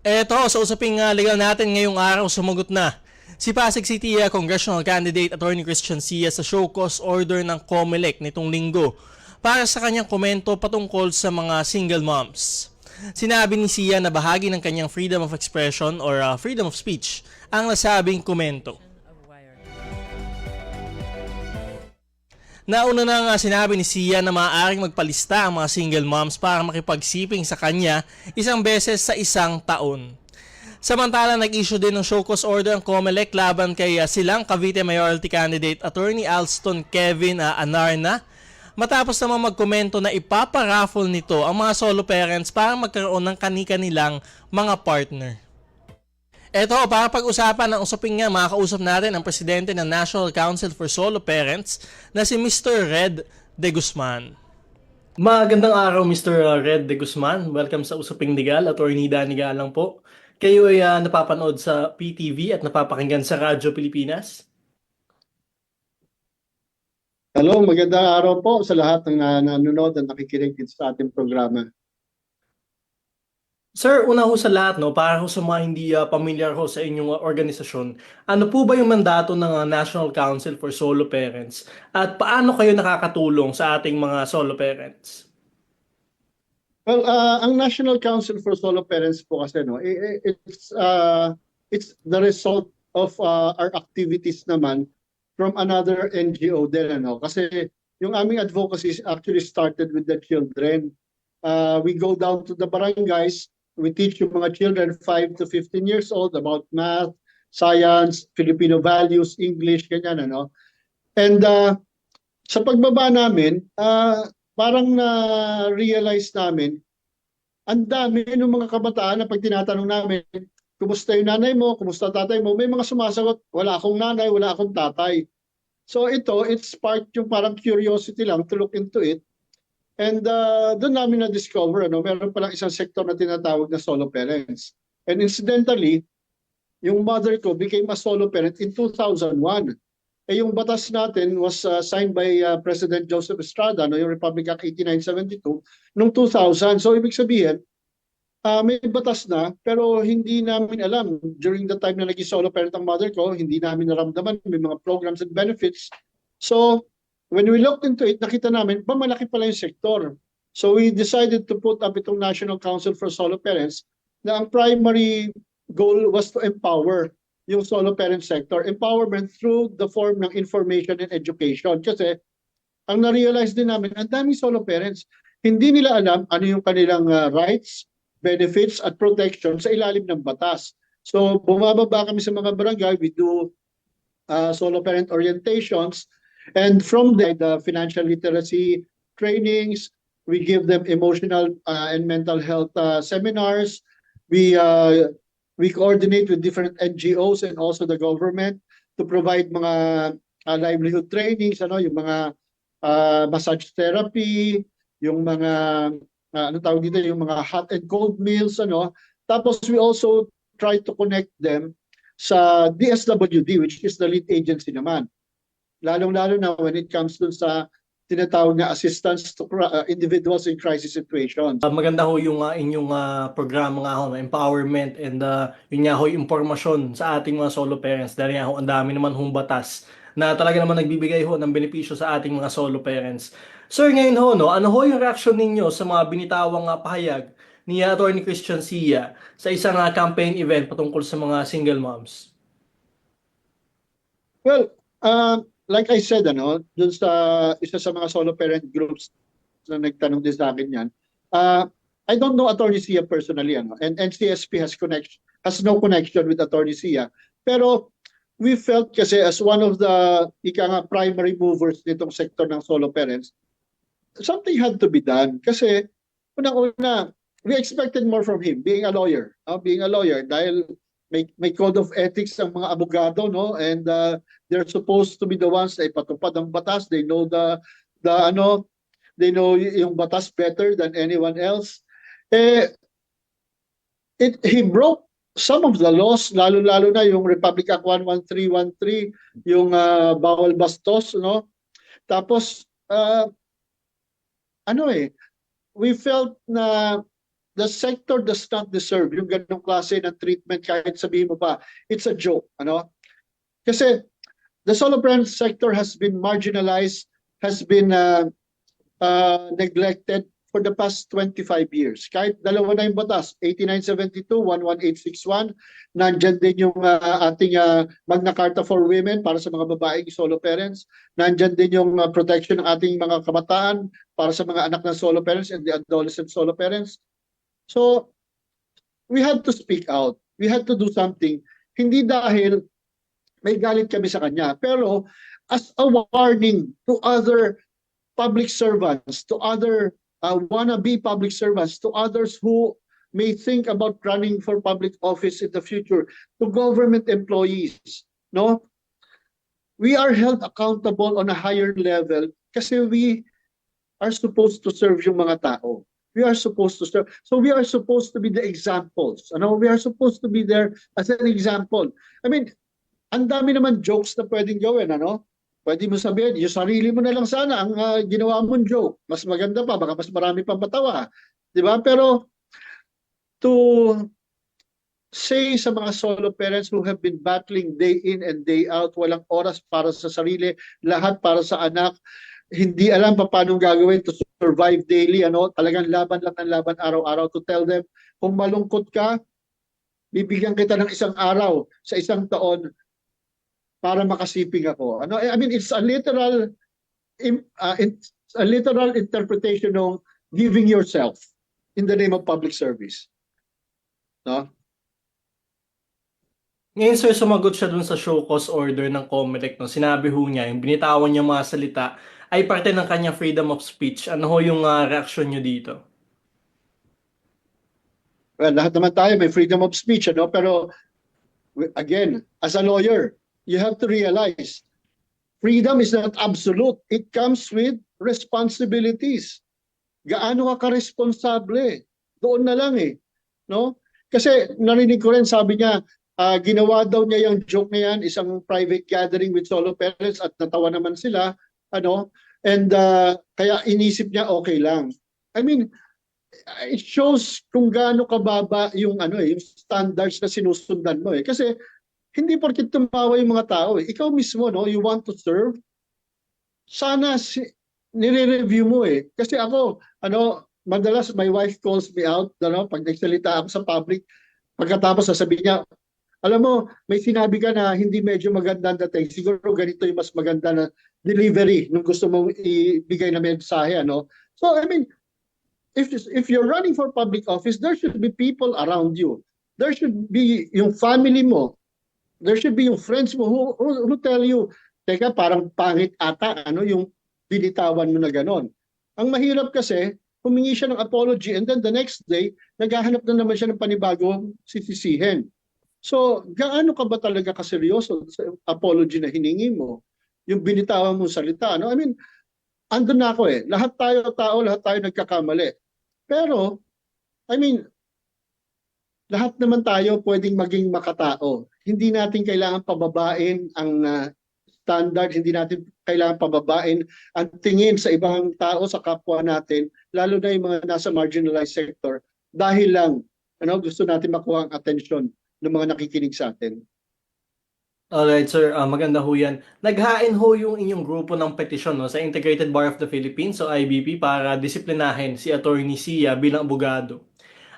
Eto, sa usaping uh, legal natin ngayong araw, sumagot na si Pasig City uh, Congressional Candidate Attorney Christian Sia sa show cause order ng COMELEC nitong linggo para sa kanyang komento patungkol sa mga single moms. Sinabi ni Sia na bahagi ng kanyang freedom of expression or uh, freedom of speech ang nasabing komento. Nauna na nga sinabi ni Sia na maaaring magpalista ang mga single moms para makipagsiping sa kanya isang beses sa isang taon. Samantala, nag-issue din ng show cause order ang COMELEC laban kay uh, silang Cavite Mayoralty Candidate Attorney Alston Kevin uh, Anarna matapos naman magkomento na ipaparaffle nito ang mga solo parents para magkaroon ng kani-kanilang mga partner. Eto, para pag-usapan ng usapin nga, makakausap natin ang presidente ng National Council for Solo Parents na si Mr. Red De Guzman. Magandang araw, Mr. Red De Guzman. Welcome sa Usaping Legal. Attorney Danny Galang po. Kayo ay uh, napapanood sa PTV at napapakinggan sa Radyo Pilipinas. Hello, magandang araw po sa lahat ng uh, nanonood at nakikinig sa ating programa. Sir, una ho sa lahat, no, para ho sa mga hindi uh, familiar ho sa inyong uh, organisasyon, ano po ba yung mandato ng uh, National Council for Solo Parents at paano kayo nakakatulong sa ating mga solo parents? Well, uh, ang National Council for Solo Parents po kasi no, it's uh, it's the result of uh, our activities naman from another NGO din ano kasi yung aming advocacy actually started with the children. Uh, we go down to the barangays we teach yung mga children 5 to 15 years old about math, science, Filipino values, English, ganyan ano. And uh, sa pagbaba namin, uh, parang na-realize namin, ang dami ng mga kabataan na pag tinatanong namin, kumusta yung nanay mo, kumusta tatay mo, may mga sumasagot, wala akong nanay, wala akong tatay. So ito, it's part yung parang curiosity lang to look into it And uh, doon namin na-discover, ano, meron palang isang sektor na tinatawag na solo parents. And incidentally, yung mother ko became a solo parent in 2001. Eh yung batas natin was uh, signed by uh, President Joseph Estrada, no, yung Republic Act 8972, noong 2000. So ibig sabihin, uh, may batas na, pero hindi namin alam. During the time na naging solo parent ang mother ko, hindi namin naramdaman, may mga programs and benefits. So when we looked into it, nakita namin, ba malaki pala yung sektor. So we decided to put up itong National Council for Solo Parents na ang primary goal was to empower yung solo parent sector. Empowerment through the form ng information and education. Kasi ang na-realize din namin, ang daming solo parents, hindi nila alam ano yung kanilang uh, rights, benefits at protection sa ilalim ng batas. So bumababa kami sa mga barangay, we do uh, solo parent orientations, And from the, the financial literacy trainings, we give them emotional uh, and mental health uh, seminars. We uh, we coordinate with different NGOs and also the government to provide mga uh, livelihood trainings, ano, yung mga uh, massage therapy, yung mga uh, ano tawag dito, yung mga hot and cold meals, ano. Tapos we also try to connect them sa DSWD, which is the lead agency naman lalong-lalo na when it comes dun sa tinatawag na assistance to uh, individuals in crisis situations. Uh, maganda ho yung uh, inyong uh, programa nga ho, empowerment and uh, yun nga ho yung impormasyon sa ating mga solo parents dahil nga ho ang dami naman hong batas na talaga naman nagbibigay ho ng benepisyo sa ating mga solo parents. Sir, ngayon ho, no, ano ho yung reaction ninyo sa mga binitawang uh, pahayag ni Attorney Christian Sia sa isang uh, campaign event patungkol sa mga single moms? Well, uh, like I said, ano, dun sa isa sa mga solo parent groups na nagtanong din sa akin yan, uh, I don't know Attorney Sia personally, ano, and NCSP has connection has no connection with Attorney Sia. Pero we felt kasi as one of the ika nga primary movers nitong sector ng solo parents, something had to be done. Kasi unang-una, we expected more from him, being a lawyer. Uh, being a lawyer, dahil may may code of ethics ang mga abogado no? And uh, they're supposed to be the ones na ipatupad ang batas. They know the the ano they know yung batas better than anyone else. Eh it he broke some of the laws lalo lalo na yung Republic Act 11313 yung uh, bawal bastos no? Tapos uh, ano eh we felt na the sector does not deserve yung ganong klase ng treatment kahit sabihin mo pa, it's a joke. Ano? Kasi the solopreneur sector has been marginalized, has been uh, uh, neglected for the past 25 years. Kahit dalawa na yung batas, 8972, 11861, nandyan din yung uh, ating uh, Magna Carta for Women para sa mga babaeng solo parents, nandyan din yung uh, protection ng ating mga kabataan para sa mga anak ng solo parents and the adolescent solo parents. So, we had to speak out. We had to do something. Hindi dahil may galit kami sa kanya, pero as a warning to other public servants, to other uh, wannabe public servants, to others who may think about running for public office in the future, to government employees, no? We are held accountable on a higher level kasi we are supposed to serve yung mga tao. We are supposed to serve. So we are supposed to be the examples. Ano? We are supposed to be there as an example. I mean, ang dami naman jokes na pwedeng gawin, ano? Pwede mo sabihin, yung sarili mo na lang sana ang ah, ginawa mong joke. Mas maganda pa, baka mas marami pang patawa. Di ba? Pero to say sa mga solo parents who have been battling day in and day out, walang oras para sa sarili, lahat para sa anak, hindi alam pa paano gagawin to survive daily, ano, talagang laban lang ng laban araw-araw to tell them, kung malungkot ka, bibigyan kita ng isang araw sa isang taon para makasiping ako. Ano, I mean, it's a literal, uh, it's a literal interpretation ng giving yourself in the name of public service. No? Ngayon sir, sumagot siya dun sa show cause order ng Comelec. No? Sinabi ho niya, yung binitawan niya mga salita ay parte ng kanyang freedom of speech. Ano ho yung ah, reaksyon niyo dito? Well, lahat naman tayo may freedom of speech, ano? Pero again, as a lawyer, you have to realize freedom is not absolute. It comes with responsibilities. Gaano ka ka-responsable? Doon na lang eh, no? Kasi narinig ko rin sabi niya, ah, ginawa daw niya yung joke na yan, isang private gathering with solo parents at natawa naman sila, ano? And ah, kaya inisip niya okay lang. I mean, it shows kung gaano kababa yung ano eh, yung standards na sinusundan mo eh. Kasi hindi porket tumawa yung mga tao eh. Ikaw mismo no, you want to serve. Sana si, nire-review mo eh. Kasi ako, ano, madalas my wife calls me out, ano, pag nagsalita ako sa public, pagkatapos sasabihin niya, alam mo, may sinabi ka na hindi medyo maganda ang dating. Siguro ganito yung mas maganda na delivery nung gusto mong ibigay na mensahe, ano. So, I mean, if if you're running for public office, there should be people around you. There should be yung family mo. There should be yung friends mo who, who, who tell you, teka, parang pangit ata, ano, yung binitawan mo na ganon. Ang mahirap kasi, humingi siya ng apology and then the next day, naghahanap na naman siya ng panibagong sisisihin. So, gaano ka ba talaga kaseryoso sa apology na hiningi mo? Yung binitawan mong salita, no? I mean, andun na ako eh. Lahat tayo tao, lahat tayo nagkakamali. Pero, I mean, lahat naman tayo pwedeng maging makatao. Hindi natin kailangan pababain ang ah, standard, hindi natin kailangan pababain ang tingin sa ibang tao, sa kapwa natin, lalo na yung mga nasa marginalized sector, dahil lang ano, gusto natin makuha ang atensyon ng mga nakikinig sa atin. Alright, sir. Ah, maganda ho yan. Naghain ho yung inyong grupo ng petisyon no, sa Integrated Bar of the Philippines o IBP para disiplinahin si Attorney Sia bilang abogado.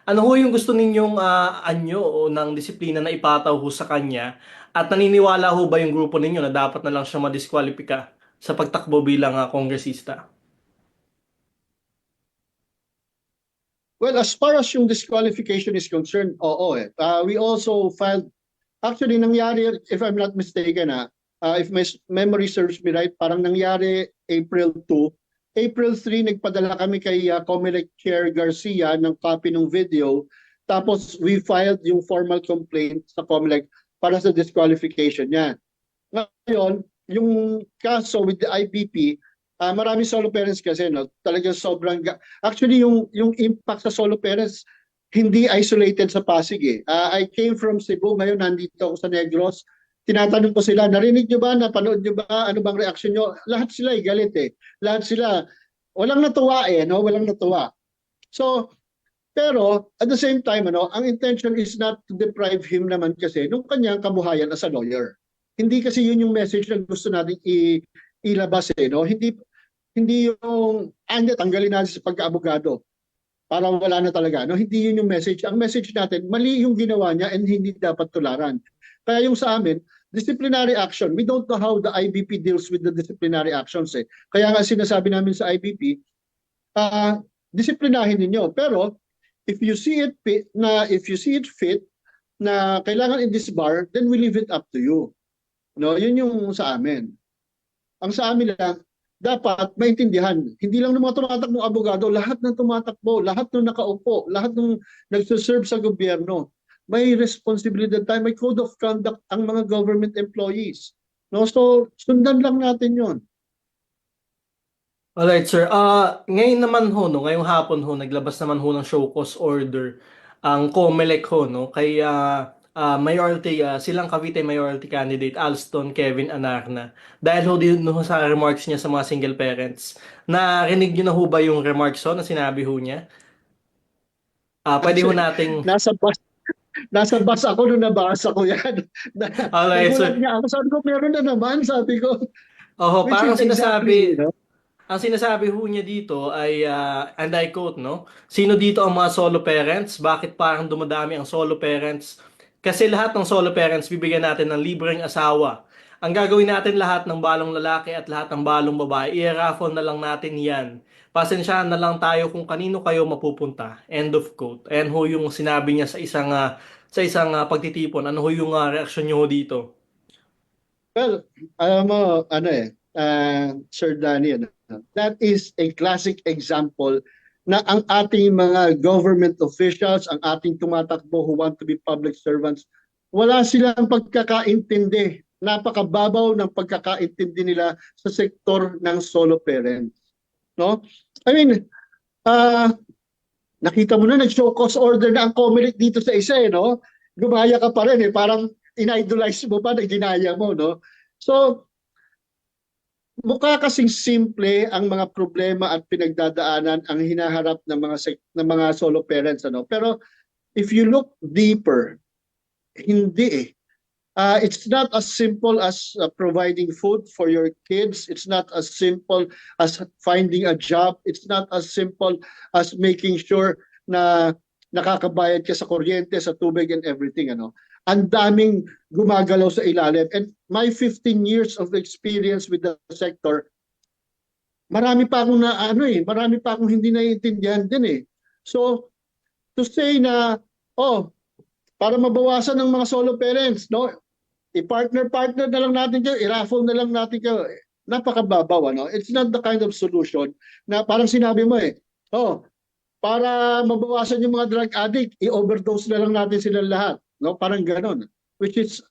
Ano ho yung gusto ninyong ah, anyo o ng disiplina na ipataw ho sa kanya? At naniniwala ho ba yung grupo ninyo na dapat na lang siya madiskwalipika sa pagtakbo bilang ah, kongresista? Well, as far as yung disqualification is concerned, oo eh. Uh, we also filed, actually nangyari, if I'm not mistaken ah, uh, if my memory serves me right, parang nangyari April 2. April 3, nagpadala kami kay uh, Comelec Chair Garcia ng copy ng video. Tapos we filed yung formal complaint sa Comelec para sa disqualification niya. Ngayon, yung kaso with the IPP, ah marami solo parents kasi no, talagang sobrang actually yung yung impact sa solo parents hindi isolated sa Pasig eh. Ah, I came from Cebu, ngayon nandito ako sa Negros. Tinatanong ko sila, narinig nyo ba, napanood nyo ba, ano bang reaction nyo? Lahat sila ay galit eh. Lahat sila, walang natuwa eh, no? Walang natuwa. So, Pero at the same time, ano, ang intention is not to deprive him naman kasi nung kanyang kabuhayan as a lawyer. Hindi kasi yun yung message na gusto natin i- ilabas eh, no? Hindi hindi yung ah, hindi, tanggalin natin sa pagkaabogado para wala na talaga. No, hindi yun yung message. Ang message natin, mali yung ginawa niya and hindi dapat tularan. Kaya yung sa amin, disciplinary action. We don't know how the IBP deals with the disciplinary actions eh. Kaya nga sinasabi namin sa IBP, ah disiplinahin ninyo. Pero if you see it fit na if you see it fit na kailangan in this bar, then we leave it up to you. No, yun yung sa amin. Ang sa amin lang, dapat maintindihan, hindi lang ng mga tumatakbong abogado, lahat ng tumatakbo, lahat ng nakaupo, lahat ng nagsuserve sa gobyerno, may responsibility tayo, may code of conduct ang mga government employees. No, so sundan lang natin 'yon. Alright, sir. Ah, ngayon naman ho, no, ngayong hapon ho, naglabas naman ho ng show cause order ang COMELEC ho, no, kay ah, ah, mayoralty, ah, silang Cavite mayoralty candidate Alston Kevin Anarna. Dahil ho din ho sa remarks niya sa mga single parents. Narinig niyo na ho ba yung remarks ho na sinabi ho niya? Ah, pwede ho nating Nasa bus Nasa bus ako nung nabasa ko yan. Na, nagulat sir. niya ako. Sabi ko, meron na naman. Sabi ko. Oho, parang sinasabi, exactly, you know, Ang sinasabi ho niya dito ay, ah, and I quote, no? Sino dito ang mga solo parents? Bakit parang dumadami ang solo parents? Kasi lahat ng solo parents, bibigyan natin ng libreng asawa. Ang gagawin natin lahat ng balong lalaki at lahat ng balong babae, i-raffle na lang natin yan. Pasensyahan na lang tayo kung kanino kayo mapupunta. End of quote. Ayan ho yung sinabi niya sa isang ah, sa isang ah, pagtitipon. Ano ho yung ah, reaksyon niyo dito? Well, alam mo, ano eh, uh, Sir Danny, that is a classic example na ang ating mga government officials, ang ating tumatakbo who want to be public servants, wala silang pagkakaintindi. Napakababaw ng pagkakaintindi nila sa sektor ng solo parents. No? I mean, ah nakita mo na nag-show cause order na ang COMELEC dito sa isa eh, no? Gumaya ka pa rin eh, parang in-idolize mo pa na mo, no? So, mukha kasing simple ang mga problema at pinagdadaanan ang hinaharap ng mga ng mga solo parents ano pero if you look deeper hindi eh Uh, it's not as simple as uh, providing food for your kids. It's not as simple as finding a job. It's not as simple as making sure na nakakabayad ka sa kuryente, sa tubig and everything. Ano? Ang daming gumagalaw sa ilalim. And my 15 years of experience with the sector, marami pa akong na ano eh, marami pa akong hindi naiintindihan din eh. So to say na oh, para mabawasan ng mga solo parents, no? I-partner-partner na lang natin kayo, i-raffle na lang natin kayo. Napakababaw, ano? It's not the kind of solution na parang sinabi mo eh, oh, para mabawasan yung mga drug addict, i-overdose na lang natin sila lahat. No? Parang ganon. Which is,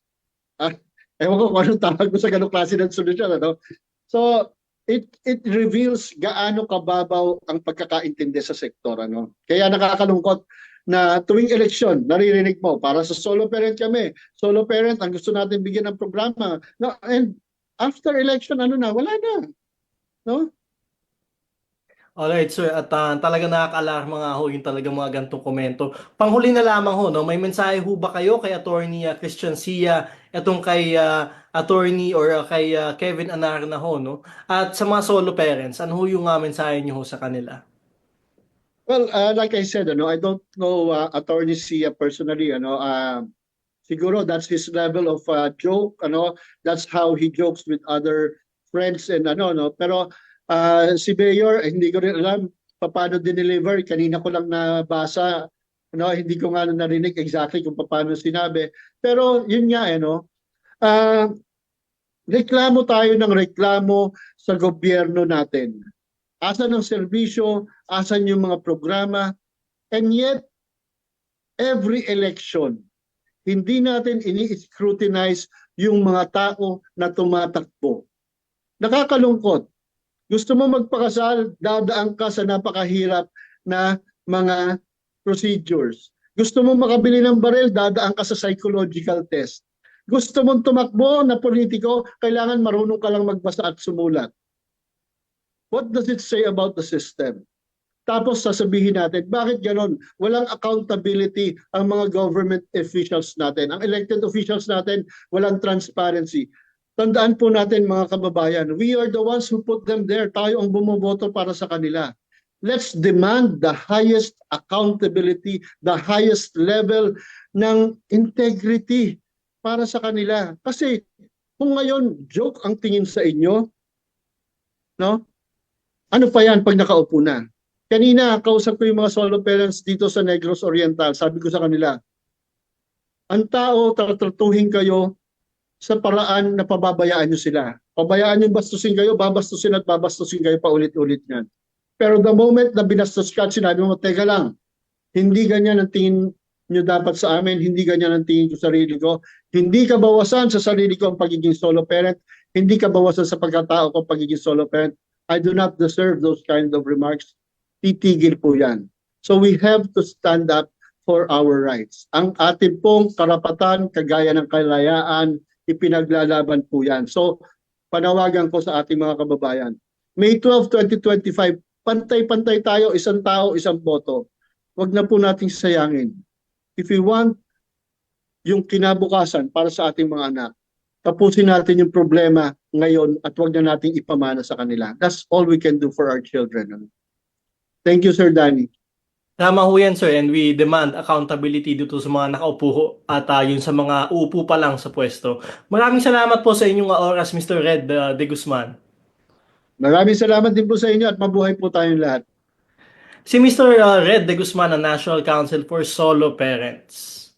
ah, ewan ko kung anong tawag mo sa ganong klase ng solusyon. Ano? So, it it reveals gaano kababaw ang pagkakaintindi sa sektor. Ano? Kaya nakakalungkot na tuwing eleksyon, naririnig mo, para sa solo parent kami, solo parent, ang gusto natin bigyan ng programa. No, and after election, ano na, wala na. No? Alright, sir. At ah, talaga nakaka-alarma nga ho yung talaga mga gantong komento. Panghuli na lamang ho, no? may mensahe ho ba kayo kay Attorney ah, Christian Sia, etong kay ah, Attorney or ah, kay ah, Kevin Anarna ho, no? At sa mga solo parents, ano ho yung ah, mensahe niyo ho sa kanila? Well, uh, like I said, ano, I don't know uh, Attorney Sia personally. Ano, uh, siguro that's his level of uh, joke. Ano, that's how he jokes with other friends and ano, no. Pero uh, si Mayor, eh, hindi ko rin alam paano dineliver. Kanina ko lang nabasa. Ano, hindi ko nga narinig exactly kung paano sinabi. Pero yun nga, eh, no, uh, reklamo tayo ng reklamo sa gobyerno natin. Asan ang serbisyo, asan yung mga programa, and yet, every election, hindi natin ini-scrutinize yung mga tao na tumatakbo. Nakakalungkot. Gusto mo magpakasal, dadaan ka sa napakahirap na mga procedures. Gusto mo makabili ng baril, dadaan ka sa psychological test. Gusto mong tumakbo na politiko, kailangan marunong ka lang magbasa at sumulat. What does it say about the system? Tapos sasabihin natin, bakit ganon? Walang accountability ang mga government officials natin. Ang elected officials natin, walang transparency. Tandaan po natin mga kababayan, we are the ones who put them there. Tayo ang bumoboto para sa kanila. Let's demand the highest accountability, the highest level ng integrity para sa kanila. Kasi kung ngayon joke ang tingin sa inyo, no? Ano pa yan pag nakaupo na? Kanina, kausap ko yung mga solo parents dito sa Negros Oriental. Sabi ko sa kanila, ang tao, tatratuhin kayo sa paraan na pababayaan nyo sila. Pabayaan nyo bastusin kayo, babastusin at babastusin kayo paulit-ulit yan. Pero the moment na binastos ka at sinabi mo, teka lang, hindi ganyan ang tingin nyo dapat sa amin, hindi ganyan ang tingin ko sa sarili ko, hindi ka bawasan sa sarili ko ang pagiging solo parent, hindi ka bawasan sa pagkatao ko ang pagiging solo parent, I do not deserve those kind of remarks. Titigil po yan. So we have to stand up for our rights. Ang ating pong karapatan, kagaya ng kalayaan, ipinaglalaban po yan. So panawagan ko sa ating mga kababayan. May 12, 2025, pantay-pantay tayo, isang tao, isang boto. Huwag na po nating sayangin. If we want yung kinabukasan para sa ating mga anak, tapusin natin yung problema ngayon at huwag na nating ipamana sa kanila. That's all we can do for our children. Thank you, Sir Danny. Tama ho yan, sir, and we demand accountability dito sa mga nakaupo ho at ah, yun sa mga uupo pa lang sa pwesto. Maraming salamat po sa inyong oras, Mr. Red ah, De Guzman. Maraming salamat din po sa inyo at mabuhay po tayong lahat. Si Mr. ah, Red De Guzman ng National Council for Solo Parents.